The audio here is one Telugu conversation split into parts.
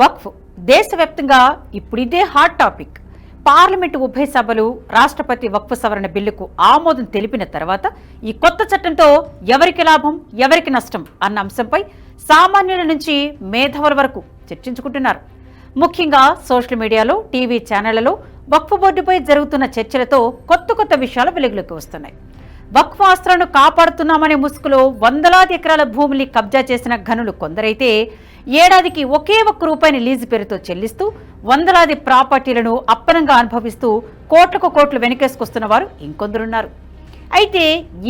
వక్ఫ్. దేశవ్యాప్తంగా ఇప్పుడిదే హాట్ టాపిక్ పార్లమెంటు ఉభయ సభలు రాష్ట్రపతి వక్ఫ్ సవరణ బిల్లుకు ఆమోదం తెలిపిన తర్వాత ఈ కొత్త చట్టంతో ఎవరికి లాభం ఎవరికి నష్టం అన్న అంశంపై సామాన్యుల నుంచి మేధావుల వరకు చర్చించుకుంటున్నారు. ముఖ్యంగా సోషల్ మీడియాలో టీవీ ఛానళ్ళలో వక్ఫ్ బోర్డుపై జరుగుతున్న చర్చలతో కొత్త కొత్త విషయాలు వెలుగులోకి వస్తున్నాయి. వక్ఫ్ ఆస్తులను కాపాడుతున్నామనే ముసుగులో వందలాది ఎకరాల భూమిని కబ్జా చేసిన ఘనులు కొందరైతే ఏడాదికి ఒకే ఒక్క రూపాయిని లీజు పేరుతో చెల్లిస్తూ వందలాది ప్రాపర్టీలను అప్పనంగా అనుభవిస్తూ కోట్లకు కోట్లు వెనకేసుకొస్తున్న వారు ఇంకొందరున్నారు. అయితే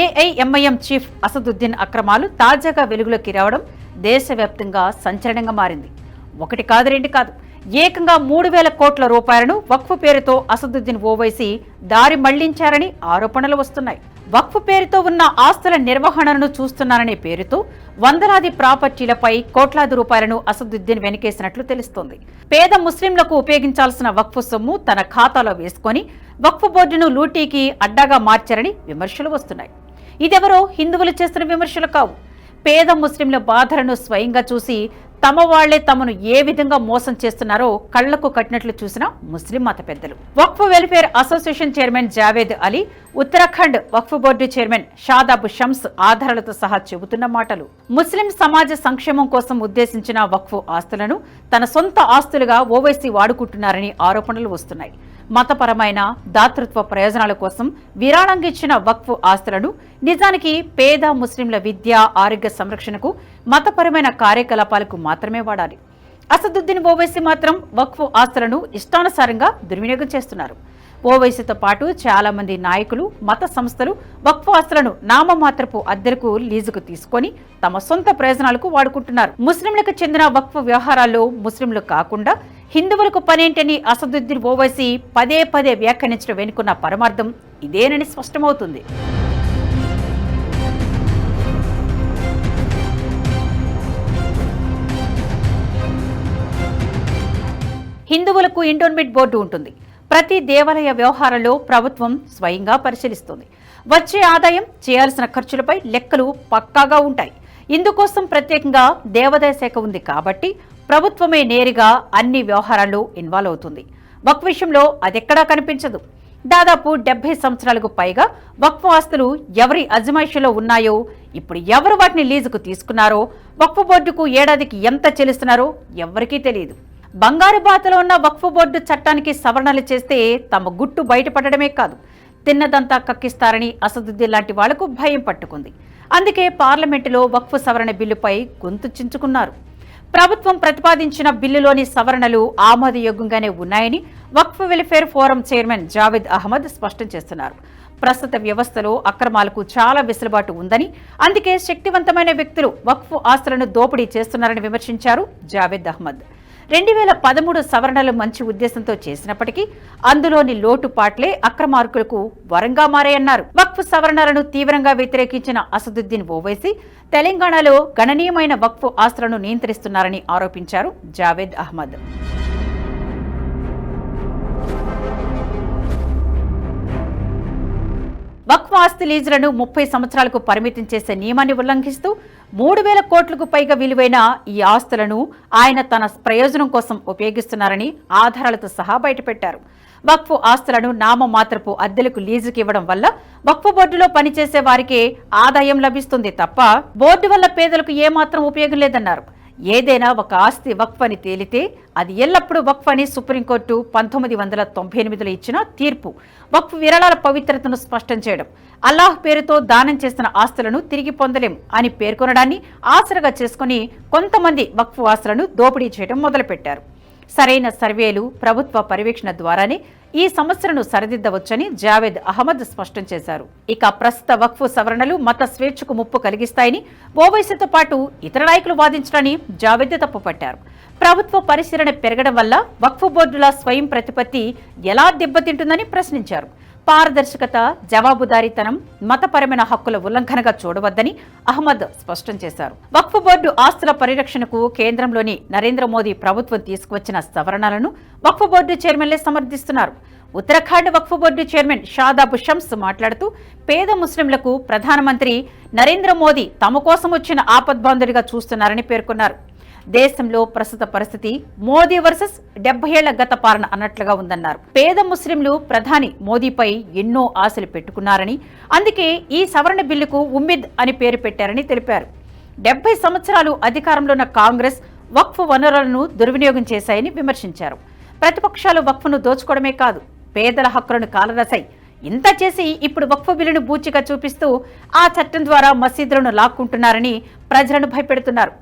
ఏఐఎంఐఎం చీఫ్ అసదుద్దీన్ అక్రమాలు తాజాగా వెలుగులోకి రావడం దేశవ్యాప్తంగా సంచలనంగా మారింది. ఒకటి కాదు రెండు కాదు. ఏకంగా మూడు వేల కోట్ల రూపాయలను వక్ఫ్ పేరుతో అసదుద్దీన్ ఓవైసీ దారి మళ్ళించారని ఆరోపణలు వస్తున్నాయి. వక్ఫ్ పేరుతో ఉన్న ఆస్తుల నిర్వహణను చూస్తున్నారనే పేరుతో వందలాది ప్రాపర్టీలపై కోట్లాది రూపాయలను అసదుద్దీన్ వెనకేసినట్లు తెలుస్తోంది. పేద ముస్లింలకు ఉపయోగించాల్సిన వక్ఫ్ సొమ్ము తన ఖాతాలో వేసుకొని వక్ఫ్ బోర్డును లూటీకి అడ్డాగా మార్చారని విమర్శలు వస్తున్నాయి. ఇదెవరో హిందువులు చేస్తున్న విమర్శలు కావు. పేద ముస్లింల బాధలను స్వయంగా చూసి తమ వాళ్ళే తమను ఏ విధంగా మోసం చేస్తున్నారో కళ్ళకు కట్టినట్లు చూసిన ముస్లిం మత పెద్దలు. Waqf welfare association chairman Javed Ali Uttarakhand Waqf board chairman Shadab Shams ఆధారాలతో సహా చెబుతున్న మాటలు. ముస్లిం సమాజ సంక్షేమం కోసం ఉద్దేశించిన వక్ఫ్ ఆస్తులను తన సొంత ఆస్తులుగా ఓవైసీ వాడుకుంటున్నారని ఆరోపణలు వస్తున్నాయి. మతపరమైన దాతృత్వ ప్రయోజనాల కోసం విరాళంగిచ్చిన వక్ఫ్ ఆస్తులను నిజానికి పేద ముస్లింల విద్య ఆరోగ్య సంరక్షణకు మతపరమైన కార్యకలాపాలకు మాత్రమే వాడాలి. అసదుద్దీన్ ఓవైసీ మాత్రం వక్ఫ్ ఆస్తులను ఇష్టానుసారంగా దుర్వినియోగం చేస్తున్నారు. ఓవైసీతో పాటు చాలా మంది నాయకులు మత సంస్థలు వక్ఫ్ ఆస్తులను నామమాత్రపు అద్దెలకు లీజుకు తీసుకొని తమ సొంత ప్రయోజనాలకు వాడుకుంటున్నారు. ముస్లింలకు చెందిన వక్ఫ్ వ్యవహారాల్లో ముస్లింలు కాకుండా హిందువులకు పనేంటని అసదుద్దీన్ ఓవైసీ పదే పదే వ్యాఖ్యానించడం వెనుకున్న పరమార్థం ఇదేనని స్పష్టమవుతుంది. హిందువులకు ఇండోన్మెంట్ బోర్డు ఉంటుంది. ప్రతి దేవాలయ వ్యవహారంలో ప్రభుత్వం స్వయంగా పరిశీలిస్తుంది. వచ్చే ఆదాయం చేయాల్సిన ఖర్చులపై లెక్కలు పక్కాగా ఉంటాయి. ఇందుకోసం ప్రత్యేకంగా దేవాదాయ శాఖ ఉంది కాబట్టి ప్రభుత్వమే నేరుగా అన్ని వ్యవహారాల్లో ఇన్వాల్వ్ అవుతుంది. వక్ విషయంలో అదెక్కడా కనిపించదు. దాదాపు డెబ్బై సంవత్సరాలకు పైగా వక్ఫ్ ఆస్తులు ఎవరి అజమాయిషీలో ఉన్నాయో ఇప్పుడు ఎవరు వాటిని లీజుకు తీసుకున్నారో వక్ఫ్ బోర్డుకు ఏడాదికి ఎంత చెల్లిస్తున్నారో ఎవరికీ తెలియదు. బంగారు బాతలో ఉన్న వక్ఫ్ బోర్డు చట్టానికి సవరణలు చేస్తే తమ గుట్టు బయటపడడమే కాదు తిన్నదంతా కక్కిస్తారని అసదుద్దీన్ లాంటి వాళ్ళకు భయం పట్టుకుంది. అందుకే పార్లమెంటులో వక్ఫ్ సవరణ బిల్లుపై గొంతు చించుకున్నారు. ప్రభుత్వం ప్రతిపాదించిన బిల్లులోని సవరణలు ఆమోదయోగ్యంగానే ఉన్నాయని Waqf welfare forum chairman Javed Ahmed స్పష్టం చేస్తున్నారు. ప్రస్తుత వ్యవస్థలో అక్రమాలకు చాలా వెసులుబాటు ఉందని అందుకే శక్తివంతమైన వ్యక్తులు వక్ఫ్ ఆస్తులను దోపిడీ చేస్తున్నారని విమర్శించారు జావేద్ అహ్మద్. రెండు వేల పదమూడు సవరణలు మంచి ఉద్దేశంతో చేసినప్పటికీ అందులోని లోటుపాట్లే అక్రమార్కులకు వరంగా మారాయన్నారు. వక్ఫ్ సవరణలను తీవ్రంగా వ్యతిరేకించిన అసదుద్దీన్ ఓవైసీ తెలంగాణలో గణనీయమైన వక్ఫ్ ఆస్తులను నియంత్రిస్తున్నారని ఆరోపించారు జావేద్ అహ్మద్. వక్ఫ్ ఆస్తి లీజులను ముప్పై సంవత్సరాలకు పరిమితం చేసే నియమాన్ని ఉల్లంఘిస్తూ మూడు వేల కోట్లకు పైగా విలువైన ఈ ఆస్తులను ఆయన తన ప్రయోజనం కోసం ఉపయోగిస్తున్నారని ఆధారాలతో సహా బయటపెట్టారు. వక్ఫ్ ఆస్తులను నామమాత్రపు అద్దెలకు లీజుకి ఇవ్వడం వల్ల వక్ఫ్ బోర్డులో పనిచేసే వారికే ఆదాయం లభిస్తుంది తప్ప బోర్డు వల్ల పేదలకు ఏమాత్రం ఉపయోగం లేదన్నారు. ఏదైనా ఒక ఆస్తి వక్ఫ్ అని తేలితే అది ఎల్లప్పుడూ వక్ఫ్ అని సుప్రీంకోర్టు పంతొమ్మిది వందల తొంభై ఎనిమిదిలో ఇచ్చిన తీర్పు. వక్ఫ్ విరాళాల పవిత్రతను స్పష్టం చేయడం. అల్లాహ్ పేరుతో దానం చేసిన ఆస్తులను తిరిగి పొందలేం అని పేర్కొనడాన్ని ఆసరగా చేసుకుని కొంతమంది వక్ఫ్ ఆస్తులను దోపిడీ చేయడం మొదలుపెట్టారు. సరైన సర్వేలు ప్రభుత్వ పర్యవేక్షణ ద్వారానే ఈ సమస్యలను సరిదిద్దవచ్చని జావేద్ అహ్మద్ స్పష్టం చేశారు. ఇక ప్రస్తుత వక్ఫ్ సవరణలు మత స్వేచ్ఛకు ముప్పు కలిగిస్తాయని ఓవైసీతో పాటు ఇతర నాయకులు వాదించడాన్ని జావేద్ తప్పుపట్టారు. ప్రభుత్వ పరిశీలన పెరగడం వల్ల వక్ఫ్ బోర్డుల స్వయం ప్రతిపత్తి ఎలా దెబ్బతింటుందని ప్రశ్నించారు. పారదర్శకత జవాబుదారీతనం మతపరమైన హక్కుల ఉల్లంఘనగా చూడవద్దని అహ్మద్ స్పష్టం చేశారు. వక్ఫ్ బోర్డు ఆస్తుల పరిరక్షణకు కేంద్రంలోని నరేంద్ర మోదీ ప్రభుత్వం తీసుకువచ్చిన సవరణలను వక్ఫ్ బోర్డు చైర్మన్లే సమర్థిస్తున్నారు. ఉత్తరాఖండ్ వక్ఫ్ బోర్డు చైర్మన్ షాదాబ్ షమ్స్ మాట్లాడుతూ పేద ముస్లింలకు ప్రధానమంత్రి నరేంద్ర మోదీ తమ కోసం వచ్చిన ఆపద్బాంధుడిగా చూస్తున్నారని పేర్కొన్నారు. దేశంలో ప్రస్తుత పరిస్థితి మోదీ వర్సెస్ డెబ్బై ఏళ్ళ గత పాలన అన్నట్లుగా ఉందన్నారు. పేద ముస్లింలు ప్రధాని మోదీపై ఎన్నో ఆశలు పెట్టుకున్నారని అందుకే ఈ సవరణ బిల్లుకు ఉమ్మిద్ అని పేరు పెట్టారని తెలిపారు. డెబ్బై సంవత్సరాలు అధికారంలో ఉన్న కాంగ్రెస్ వక్ఫ్ వనరులను దుర్వినియోగం చేశాయని విమర్శించారు. ప్రతిపక్షాలు వక్ఫ్ను దోచుకోవడమే కాదు పేదల హక్కులను కాలరసాయి ఇంత చేసి ఇప్పుడు వక్ఫ్ బిల్లును బూచిగా చూపిస్తూ ఆ చట్టం ద్వారా మసీదులను లాక్కుంటున్నారని ప్రజలను భయపెడుతున్నారు.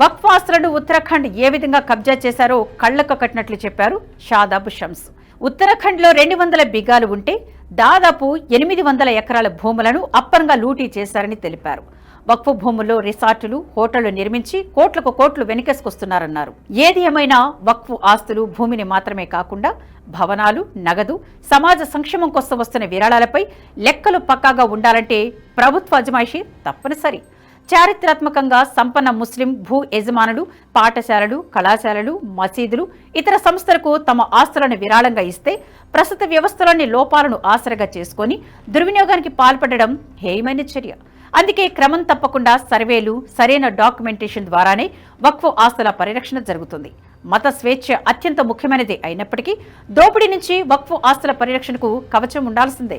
వక్ఫ్ ఆస్తులను ఉత్తరాఖండ్ ఏ విధంగా కబ్జా చేశారో కళ్ళకు కట్టినట్లు చెప్పారు షాదాబ్ షమ్స్. ఉత్తరాఖండ్లో రెండు వందల బిగాలు ఉంటే దాదాపు ఎనిమిది వందల ఎకరాల భూములను అప్పంగా లూటీ చేశారని తెలిపారు. వక్ఫ్ భూముల్లో రిసార్టులు హోటళ్ళు నిర్మించి కోట్లకు కోట్లు వెనకేసుకొస్తున్నారన్నారు. ఏది ఏమైనా వక్ఫ్ ఆస్తులు భూమిని మాత్రమే కాకుండా భవనాలు నగదు సమాజ సంక్షేమం కోసం వస్తున్న విరాళాలపై లెక్కలు పక్కాగా ఉండాలంటే ప్రభుత్వ అజమాయిషి తప్పనిసరి. చారిత్రాత్మకంగా సంపన్న ముస్లిం భూ యజమానులు పాఠశాలలు కళాశాలలు మసీదులు ఇతర సంస్థలకు తమ ఆస్తులను విరాళంగా ఇస్తే ప్రస్తుత వ్యవస్థలోని లోపాలను ఆసరగా చేసుకొని దుర్వినియోగానికి పాల్పడడం హేయమైన చర్య. అందుకే క్రమం తప్పకుండా సర్వేలు సరైన డాక్యుమెంటేషన్ ద్వారానే వక్ఫ్ ఆస్తుల పరిరక్షణ జరుగుతుంది. మత స్వేచ్ఛ అత్యంత ముఖ్యమైనది అయినప్పటికీ దోపిడీ నుంచి వక్ఫ్ ఆస్తుల పరిరక్షణకు కవచం ఉండాల్సిందే.